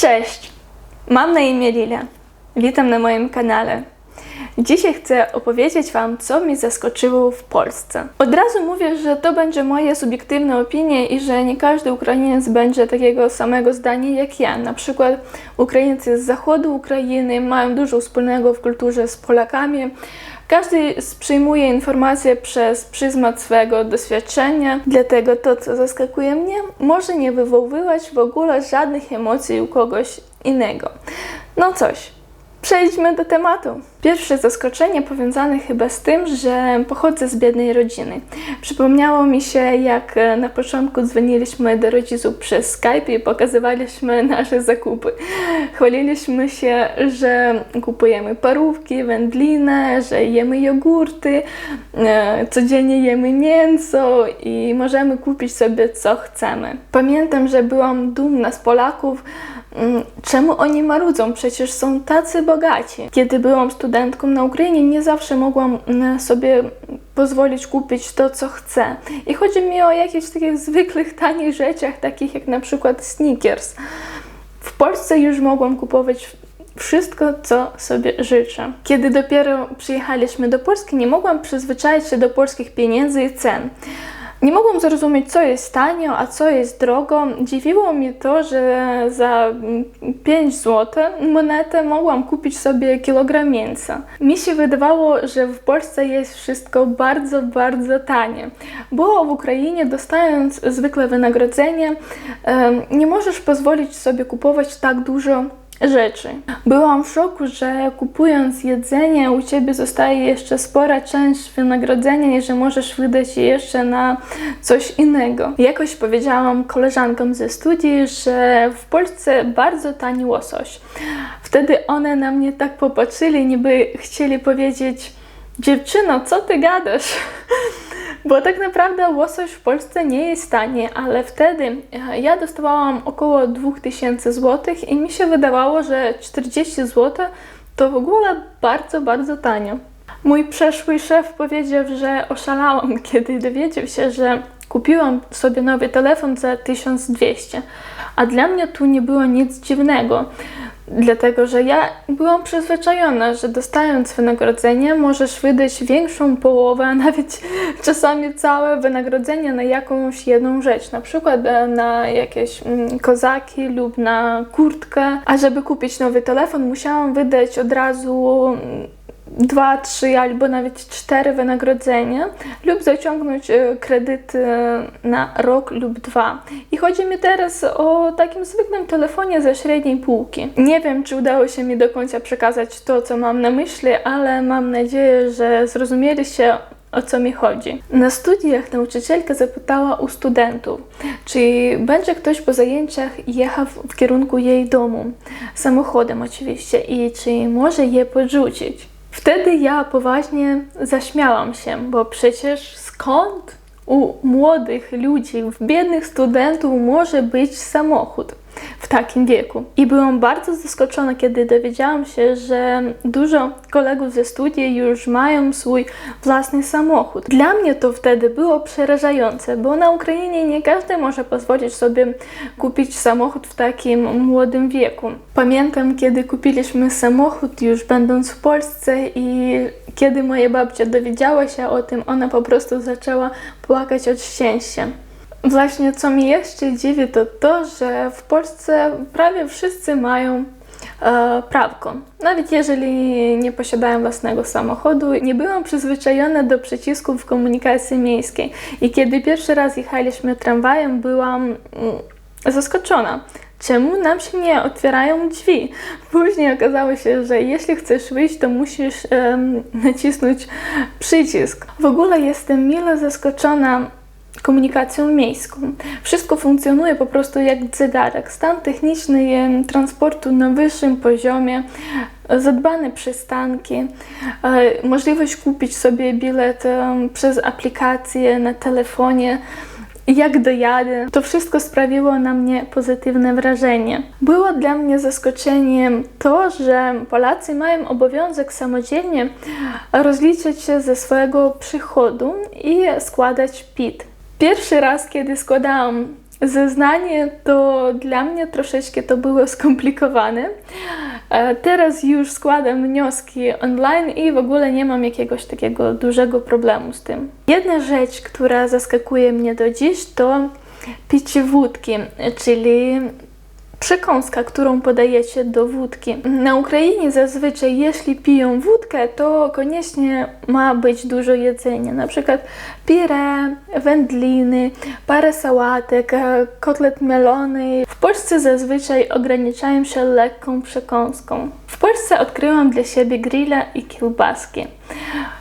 Cześć! Mam na imię Lilia. Witam na moim kanale. Dzisiaj chcę opowiedzieć Wam, co mnie zaskoczyło w Polsce. Od razu mówię, że to będzie moja subiektywna opinia i że nie każdy Ukrainiec będzie takiego samego zdania jak ja. Na przykład Ukraińcy z zachodu Ukrainy mają dużo wspólnego w kulturze z Polakami. Każdy przyjmuje informacje przez pryzmat swojego doświadczenia, dlatego to, co zaskakuje mnie, może nie wywoływać w ogóle żadnych emocji u kogoś innego. No coś, Przejdźmy do tematu. Pierwsze zaskoczenie powiązane chyba z tym, że pochodzę z biednej rodziny. Przypomniało mi się, jak e, na początku dzwoniliśmy do rodziców przez Skype i pokazywaliśmy nasze zakupy. Chwaliliśmy się, że kupujemy parówki, wędlinę, że jemy jogurty, e, codziennie jemy mięso i możemy kupić sobie co chcemy. Pamiętam, że byłam dumna z Polaków, Mm, Czemu oni marudzą? Przecież są tacy bogaci. Kiedy byłam studentką na Ukrainie, nie zawsze mogłam mm, sobie pozwolić kupić to, co chcę. I chodzi mi o jakichś takich zwykłych, tanich rzeczach, takich jak na przykład sneakers. W Polsce już mogłam kupować wszystko, co sobie życzę. Kiedy dopiero przyjechaliśmy do Polski, nie mogłam przyzwyczaić się do polskich pieniędzy i cen. Nie mogłam zrozumieć, co jest tanio, a co jest drogo. Dziwiło mnie to, że za 5 zł monetę mogłam kupić sobie kilogram mięsa. Mi się wydawało, że w Polsce jest wszystko bardzo, bardzo tanie, bo w Ukrainie dostając zwykle wynagrodzenie, nie możesz pozwolić sobie kupować tak dużo rzeczy. Byłam w szoku, że kupując jedzenie u Ciebie zostaje jeszcze spora część wynagrodzenia że możesz wydać je jeszcze na coś innego. Jakoś powiedziałam koleżankom ze studii, że w Polsce bardzo tani łosoś. Wtedy one na mnie tak popatrzyli, niby chcieli powiedzieć dziewczyno, co Ty gadasz? Bo tak naprawdę łosoś w Polsce nie jest tanie, ale wtedy e, ja dostawałam około 2000 zł i mi się wydawało, że 40 zł to w ogóle bardzo, bardzo tanio. Mój przeszły szef powiedział, że oszalałam, kiedy dowiedział się, że kupiłam sobie nowy telefon za 1200, a dla mnie tu nie było nic dziwnego. Dlatego, że ja byłam przyzwyczajona, że dostając wynagrodzenie możesz wydać większą połowę, a nawet czasami całe wynagrodzenie na jakąś jedną rzecz, na przykład e, na jakieś mm, kozaki lub na kurtkę. A żeby kupić nowy telefon, musiałam wydać od razu mm, dwa, trzy albo nawet cztery wynagrodzenia lub zaciągnąć e, kredyt e, na rok lub dwa. I chodzi mi teraz o takim zwykłym telefonie ze średniej półki. Nie wiem, czy udało się mi do końca przekazać to, co mam na myśli, ale mam nadzieję, że zrozumieliście o co mi chodzi. Na studiach nauczycielka zapytała u studentów, czy będzie ktoś po zajęciach jechał w kierunku jej domu, samochodem oczywiście, i czy może je podrzucić. Wtedy ja poważnie zaśmiałam się, bo przecież skąd u młodych ludzi, w biednych studentów może być samochód? W takim wieku. I byłam bardzo zaskoczona, kiedy dowiedziałam się, że dużo kolegów ze studiów już mają swój własny samochód. Dla mnie to wtedy było przerażające, bo na Ukrainie nie każdy może pozwolić sobie kupić samochód w takim młodym wieku. Pamiętam, kiedy kupiliśmy samochód już będąc w Polsce i kiedy moja babcia dowiedziała się o tym, ona po prostu zaczęła płakać od szczęścia. Właśnie co mi jeszcze dziwi, to to, że w Polsce prawie wszyscy mają e, prawko. Nawet jeżeli nie posiadają własnego samochodu, nie byłam przyzwyczajona do przycisków w komunikacji miejskiej. I kiedy pierwszy raz jechaliśmy tramwajem, byłam mm, zaskoczona. Czemu nam się nie otwierają drzwi? Później okazało się, że jeśli chcesz wyjść, to musisz um, nacisnąć przycisk. W ogóle jestem mile zaskoczona komunikacją miejską. Wszystko funkcjonuje po prostu jak zegarek. Stan techniczny transportu na wyższym poziomie, zadbane przystanki, e, możliwość kupić sobie bilet przez aplikację na telefonie jak dojadę. To wszystko sprawiło na mnie pozytywne wrażenie. Było dla mnie zaskoczeniem to, że Polacy mają obowiązek samodzielnie rozliczyć się ze swojego przychodu i składać PIT. Pierwszy raz, kiedy składałam zeznanie, to dla mnie troszeczkę to było skomplikowane. E, Teraz już składam wnioski online i w ogóle nie mam jakiegoś takiego dużego problemu z tym. Jedna rzecz, która zaskakuje mnie do dziś, to picie wódki, czyli przekąska, którą podajecie do wódki. Na Ukrainie zazwyczaj, jeśli piją wódkę, to koniecznie ma być dużo jedzenia. Na przykład pire, wędliny, parę sałatek, e, kotlet melony. W Polsce zazwyczaj ograniczają się lekką przekąską. W Polsce odkryłam dla siebie grilla i kiełbaski.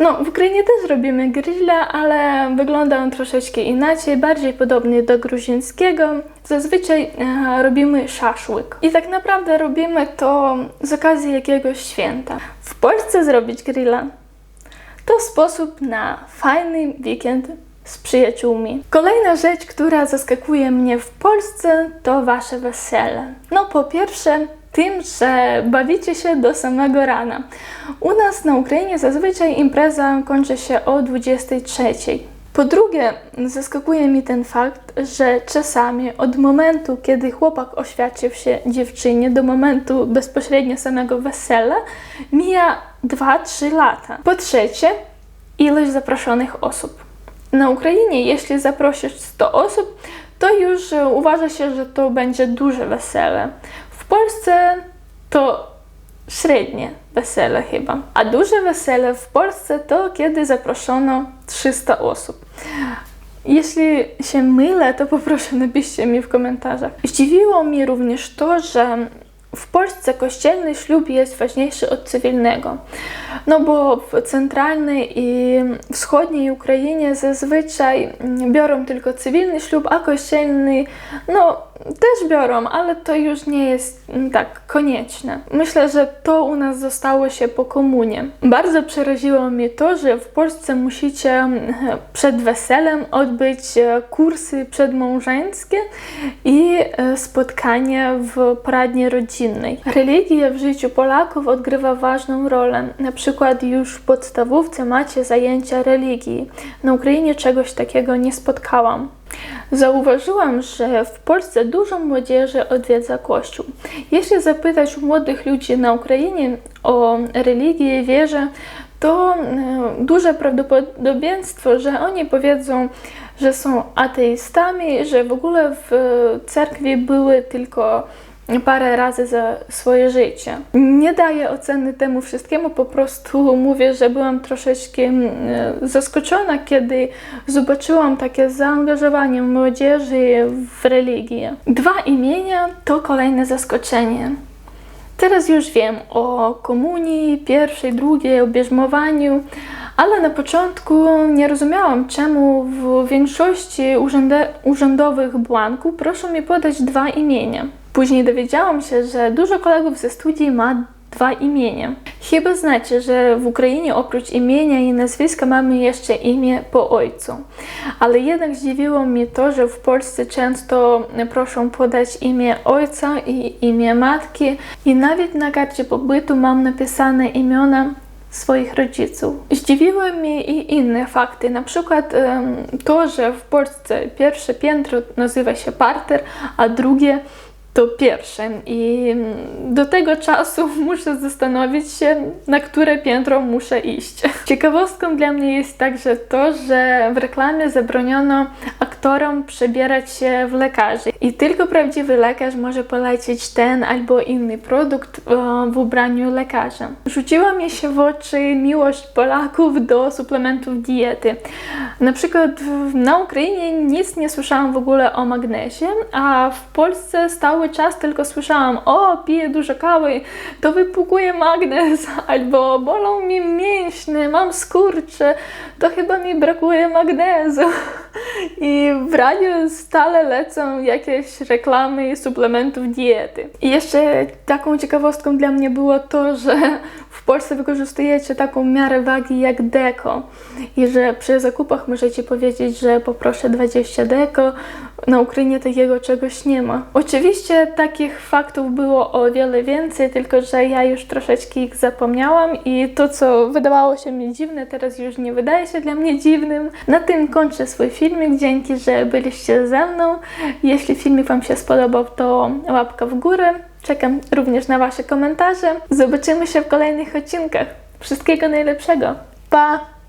No, w Ukrainie też robimy grilla, ale wygląda on troszeczkę inaczej, bardziej podobny do gruzińskiego. Zazwyczaj e, robimy szaszłyk. I tak naprawdę robimy to z okazji jakiegoś święta. W Polsce zrobić grilla to sposób na fajny weekend z przyjaciółmi. Kolejna rzecz, która zaskakuje mnie w Polsce, to wasze wesele. No, po pierwsze, tym, że bawicie się do samego rana. U nas na Ukrainie zazwyczaj impreza kończy się o 23. Po drugie, zaskakuje mi ten fakt, że czasami od momentu, kiedy chłopak oświadczył się dziewczynie, do momentu bezpośrednio samego wesela, mija 2-3 lata. Po trzecie, ilość zaproszonych osób. Na Ukrainie, jeśli zaprosisz 100 osób, to już uważa się, że to będzie duże wesele. Polsce to średnie wesele chyba. A duże wesele w Polsce to kiedy zaproszono 300 osób. Jeśli się mylę, to poproszę napiszcie mi w komentarzach. Zdziwiło mnie również to, że w Polsce kościelny ślub jest ważniejszy od cywilnego. No bo w centralnej i wschodniej Ukrainie zazwyczaj biorą tylko cywilny ślub, a kościelny no też biorą, ale to już nie jest mm, tak konieczne. Myślę, że to u nas zostało się po komunie. Bardzo przeraziło mnie to, że w Polsce musicie mm, przed weselem odbyć e, kursy przedmałżeńskie i e, spotkania w poradni Religia w życiu Polaków odgrywa ważną rolę. Na przykład już w podstawówce macie zajęcia religii. Na Ukrainie czegoś takiego nie spotkałam. Zauważyłam, że w Polsce dużo młodzieży odwiedza Kościół. Jeśli zapytać młodych ludzi na Ukrainie o religię i wierze, to e, duże prawdopodobieństwo, że oni powiedzą, że są ateistami, że w ogóle w cerkwi były tylko parę razy za swoje życie. Nie daję oceny temu wszystkiemu, po prostu mówię, że byłam troszeczkę mm, zaskoczona, kiedy zobaczyłam takie zaangażowanie młodzieży w religię. Dwa imienia to kolejne zaskoczenie. Teraz już wiem o komunii, pierwszej, drugiej, o bierzmowaniu, ale na początku nie rozumiałam, czemu w większości urzędowych błanków proszą mi podać dwa imienia. Później dowiedziałam się, że dużo kolegów ze studii ma dwa imienia. Chyba znacie, że w Ukrainie oprócz imienia i nazwiska mamy jeszcze imię po ojcu. Ale jednak zdziwiło mnie to, że w Polsce często proszą podać imię ojca i imię matki i nawet na karcie pobytu mam napisane imiona swoich rodziców. Zdziwiły mnie i inne fakty, na przykład to, że w Polsce pierwsze piętro nazywa się parter, a drugie to pierwsze i do tego czasu muszę zastanowić się, na które piętro muszę iść. Ciekawostką dla mnie jest także to, że w reklamie zabroniono aktorom przebierać się w lekarzy i tylko prawdziwy lekarz może polecić ten albo inny produkt e, w ubraniu lekarza. Rzuciła mi się w oczy miłość Polaków do suplementów diety. Na przykład na Ukrainie nic nie słyszałam w ogóle o magnezie, a w Polsce cały czas tylko słyszałam, o piję dużo kawy, to wypukuje magnez, albo bolą mi mięśnie, mam skurcze, to chyba mi brakuje magnezu. W radiu stale lecą jakieś reklamy suplementów diety. I jeszcze taką ciekawostką dla mnie było to, że w Polsce wykorzystujecie taką miarę wagi jak deko i że przy zakupach możecie powiedzieć, że poproszę 20 deko, na Ukrainie takiego czegoś nie ma. Oczywiście takich faktów było o wiele więcej, tylko że ja już troszeczkę ich zapomniałam i to, co wydawało się mi dziwne, teraz już nie wydaje się dla mnie dziwnym. Na tym kończę swój filmik. Dzięki, że byliście ze mną. Jeśli filmik Wam się spodobał, to łapka w górę. Czekam również na Wasze komentarze. Zobaczymy się w kolejnych odcinkach. Wszystkiego najlepszego. Pa!